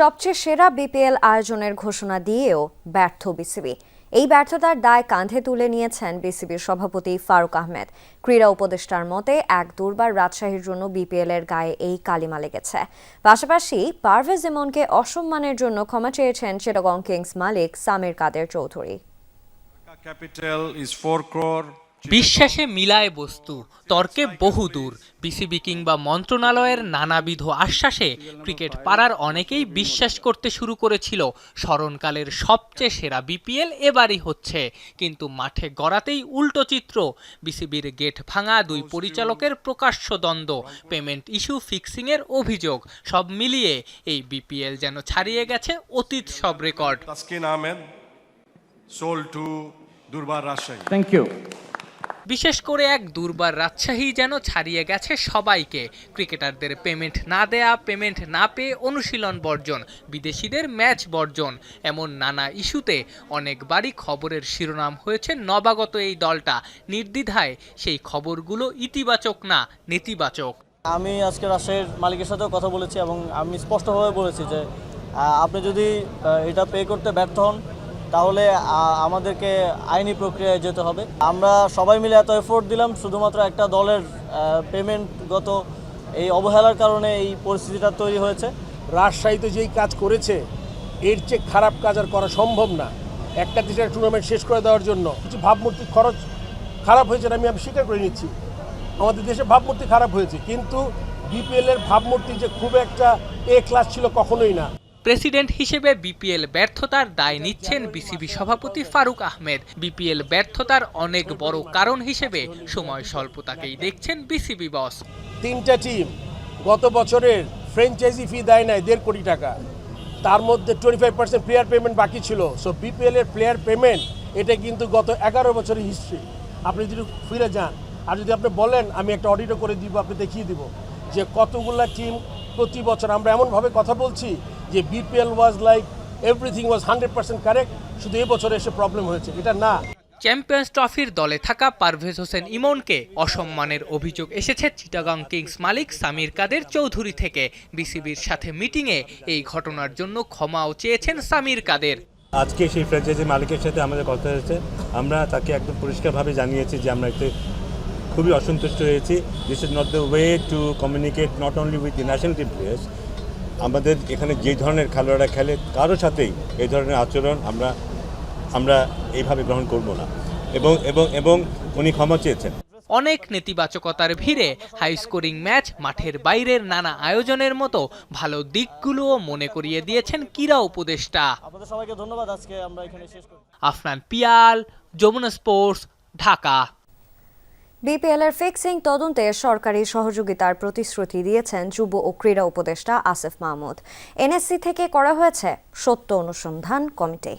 সবচেয়ে সেরা বিপিএল আয়োজনের ঘোষণা দিয়েও ব্যর্থ বিসিবি। এই ব্যর্থতার দায় কাঁধে তুলে নিয়েছেন বিসিবির সভাপতি ফারুক আহমেদ। ক্রীড়া উপদেষ্টার মতে, এক দুর্বার রাজশাহীর জন্য বিপিএল এর গায়ে এই কালিমা লেগেছে। পাশাপাশি পারভেজ ইমনকে অসম্মানের জন্য ক্ষমা চেয়েছেন Chittagong Kings Malik Samir Kader Chowdhury. Capital is 4 crore. বিশ্বাসে মিলায় বস্তু তর্কে বহুদূর বিসিবি কিংবা মন্ত্রণালয়ের নানাবিধ আশ্বাসে ক্রিকেট পাড়ার অনেকেই বিশ্বাস করতে শুরু করেছিল স্মরণকালের সবচেয়ে সেরা বিপিএল এবারই হচ্ছে। কিন্তু মাঠে গড়াতেই উল্টো চিত্র বিসিবির গেট ভাঙা দুই পরিচালকের প্রকাশ্য দ্বন্দ্ব পেমেন্ট ইস্যু ফিক্সিংয়ের অভিযোগ সব মিলিয়ে এই বিপিএল যেন ছাড়িয়ে গেছে অতীত সব record. sold to Durbar Rajshahi. বিশেষ করে এক দুর্বার রাজশাহী যেন ছাড়িয়ে গেছে সবাইকে। ক্রিকেটারদের পেমেন্ট না দেয়া পেমেন্ট না পেয়ে অনুশীলন বর্জন, বিদেশিদের ম্যাচ বর্জন। এমন নানা ইস্যুতে অনেকবারই খবরের শিরোনাম হয়েছে নবাগত এই দলটা। নির্দ্বিধায় সেই খবরগুলো ইতিবাচক না নেতিবাচক। আমি আজকে রাজশাহীর মালিকের সাথেও কথা বলেছি এবং আমি স্পষ্টভাবে বলেছি যে আপনি যদি এটা পে করতে ব্যর্থ হন তাহলে আমাদেরকে আইনি প্রক্রিয়ায় যেতে হবে। আমরা সবাই মিলে এত এফোর্ট দিলাম, শুধুমাত্র একটা দলের পেমেন্টগত এই অবহেলার কারণে এই পরিস্থিতিটা তৈরি হয়েছে। রাজশাহীতে যেই কাজ করেছে, এর চেয়ে খারাপ কাজ আর করা সম্ভব না। একটা দেশের টুর্নামেন্ট শেষ করে দেওয়ার জন্য কিছু ভাবমূর্তি খরচ খারাপ হয়েছে আমি আমি স্বীকার করে নিচ্ছি। আমাদের দেশে ভাবমূর্তি খারাপ হয়েছে, কিন্তু বিপিএলের ভাবমূর্তি যে খুব একটা এ ক্লাস ছিল কখনোই না। প্রেসিডেন্ট হিসেবে বিপিএল ব্যর্থতার দায় নিচ্ছেন বিসিবি সভাপতি ফারুক আহমেদ। বিপিএল ব্যর্থতার অনেক বড় কারণ হিসেবে সময় স্বল্পতাকেই দেখছেন বিসিবি বস। তিনটা টিম গত বছরের ফ্র্যাঞ্চাইজি ফি দেয় নাই দেড় কোটি টাকা। তার মধ্যে twenty five percent player payment বাকি ছিল। সো বিপিএল এর প্লেয়ার পেমেন্ট এটা কিন্তু গত এগারো বছরের হিস্ট্রি আপনি যদি ফিরে যান, আর যদি আপনি বলেন, আমি একটা অডিটও করে দিব, আপনি দেখিয়ে দিব যে কতগুলা টিম প্রতি বছর আমরা এমনভাবে কথা বলছি যে BPL was like everything was hundred percent correct শুধু এবছরে এসে প্রবলেম হয়েছে। এটা না। চ্যাম্পিয়ন্স ট্রফির দলে থাকা পারভেজ হোসেন ইমনকে অসম্মানের অভিযোগ এসেছে চিটাগাং কিংস মালিক সামির কাদের চৌধুরী থেকে। বিসিবির সাথে মিটিংয়ে এই ঘটনার জন্য ক্ষমাও চেয়েছেন সামির কাদের। আজকে সেই ফ্র্যাঞ্চাইজি মালিকের সাথে আমাদের কথা হয়েছে। আমরা তাকে একদম পরিষ্কারভাবে জানিয়েছি যে আমরা এতে খুবই অসন্তুষ্ট হয়েছি। This is not the way to communicate not only with the national team players আমাদের এখানে যে ধরনের খেলোয়াড়রা খেলে কারও সাথেই এই ধরনের আচরণ আমরা আমরা এইভাবে গ্রহণ করব না। এবং এবং এবং উনি ক্ষমা চেয়েছেন। অনেক নেতিবাচকতার ভিড়ে হাই স্কোরিং ম্যাচ মাঠের বাইরের নানা আয়োজনের মতো ভালো দিকগুলোও মনে করিয়ে দিয়েছেন ক্রীড়া উপদেষ্টা। আপনাদের সবাইকে ধন্যবাদ আজকে আমরা এখানে শেষ করি। আফনান পিয়াল যমুনা স্পোর্টস ঢাকা। বিপিএল এর ফিক্সিং তদন্তে সরকারি সহযোগিতার প্রতিশ্রুতি দিয়েছেন যুব ও ক্রীড়া উপদেষ্টা আসিফ মাহমুদ। এনএসসি থেকে করা হয়েছে সত্য অনুসন্ধান কমিটি।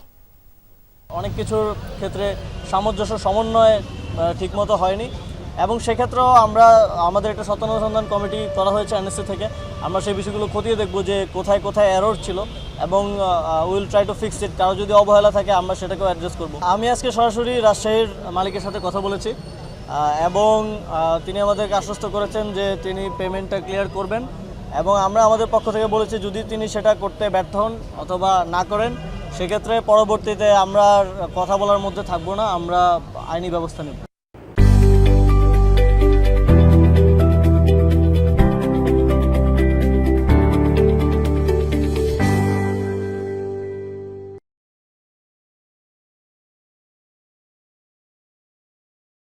অনেক কিছুর ক্ষেত্রে সামঞ্জস্য সমন্বয় ঠিকমতো হয়নি এবং সেক্ষেত্রেও আমরা, আমাদের একটা সত্য অনুসন্ধান কমিটি করা হয়েছে এনএসসি থেকে। আমরা সেই বিষয়গুলো খতিয়ে দেখব যে কোথায় কোথায় এরর ছিল এবং will try to fix it কারও যদি অবহেলা থাকে, আমরা সেটাকেও অ্যাড্রেস করব। আমি আজকে সরাসরি রাজশাহীর মালিকের সাথে কথা বলেছি। এবং তিনি আমাদেরকে আশ্বস্ত করেছেন যে তিনি পেমেন্টটা ক্লিয়ার করবেন এবং আমরা আমাদের পক্ষ থেকে বলেছি যদি তিনি সেটা করতে ব্যর্থ হন অথবা না করেন, সেক্ষেত্রে পরবর্তীতে আমরা কথা বলার মধ্যে থাকব না, আমরা আইনি ব্যবস্থা নেব।